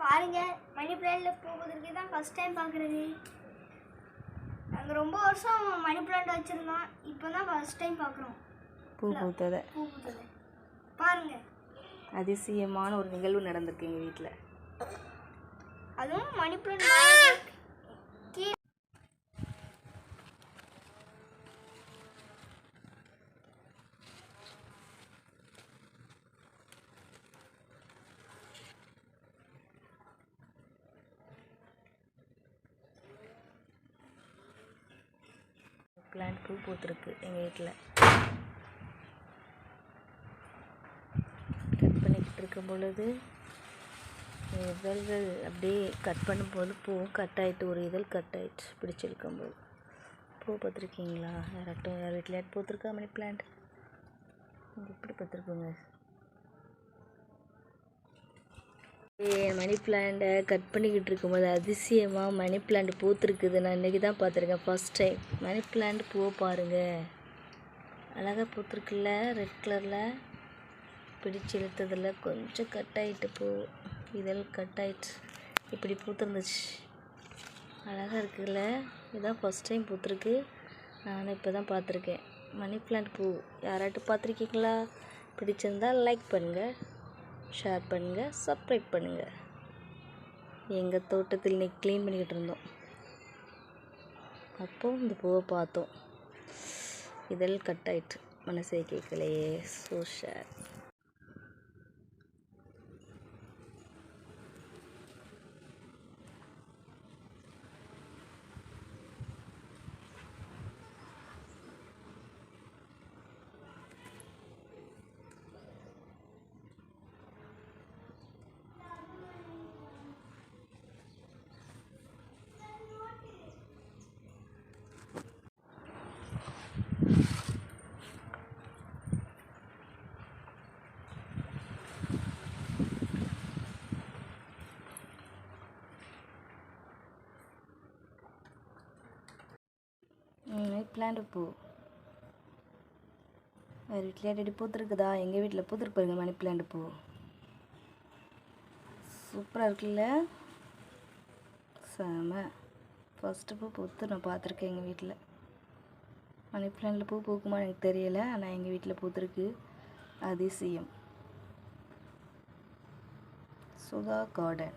பாருங்க மணி பிளான்ட்ல பூ பூத்துருக்கு தான் ஃபர்ஸ்ட் டைம் பார்க்குறது நாங்கள் ரொம்ப வருஷம் மணி பிளான்ட் வச்சுருந்தோம் இப்போ தான் ஃபர்ஸ்ட் டைம் பார்க்குறோம் பூ பூத்ததை. பூ பூத்தது. பாருங்க. அதிசயமான ஒரு நிகழ்வு நடந்திருக்கு எங்கள் வீட்டில் அதுவும் மணி பிளான்ட் பிளான்ட் பூ பூத்துருக்கு எங்கள் வீட்டில் கட் பண்ணிக்கிட்டு இருக்கும் பொழுது இதழ்கள் அப்படியே கட் பண்ணும்போது பூவும் கட் ஆயிட்டு ஒரு இதழ் கட் ஆகிட்டு பிடிச்சிருக்கும் போது. பூ பார்த்துருக்கீங்களா? யாராட்டும் யார் வீட்டில் பூத்துருக்கா மணி பிளான்ட் எப்படி பார்த்துருக்குங்க? மணி பிளான்ட்டை கட் பண்ணிக்கிட்டு இருக்கும்போது அதிசயமாக மணி பிளான்ட் பூத்துருக்குது. நான் இன்றைக்கி தான் பார்த்துருக்கேன் ஃபர்ஸ்ட் டைம் மணி பிளான்ட் பூவை பாருங்கள் அழகாக பூத்துருக்குல்ல ரெட் கலரில் பிடிச்சி இழுத்ததில் கொஞ்சம் கட் ஆகிட்டு பூ. இதழ் கட் ஆகிட்டு இப்படி பூத்துருந்துச்சு. அழகாக இருக்குல்ல? இதுதான் ஃபர்ஸ்ட் டைம் பூத்துருக்கு. நானும் இப்போ தான் பார்த்துருக்கேன். மணி பிளான்ட் பூ. யாராட்டும் பார்த்துருக்கீங்களா? பிடிச்சிருந்தா லைக் பண்ணுங்கள் ஷேர் பண்ணுங்கள் சப்ஸ்கிரைப் பண்ணுங்கள் எங்கள் தோட்டத்தில் இன்றைக்கி க்ளீன் பண்ணிக்கிட்டு இருந்தோம். அப்போ இந்த பூவை பார்த்தோம். இதெல்லாம் கட் ஆயிட்டு. மனசே கேட்கலையே. ஸோ ஷேர் பிளான்ட் பூ வேறு வீட்டில் அடி பூத்துருக்குதா? எங்கள் வீட்டில் பூத்துருக்கு பாருங்க மணி பிளான்ட் பூ. சூப்பராக இருக்குல்ல? செம. ஃபஸ்ட்டு பூ பூத்து நான் பார்த்துருக்கேன் எங்கள் வீட்டில் மணி பிளான்ட்டில் பூ பூக்குமா எனக்கு தெரியலை ஆனால் எங்கள் வீட்டில் பூத்துருக்கு. அதிசயம். சுதா கார்டன்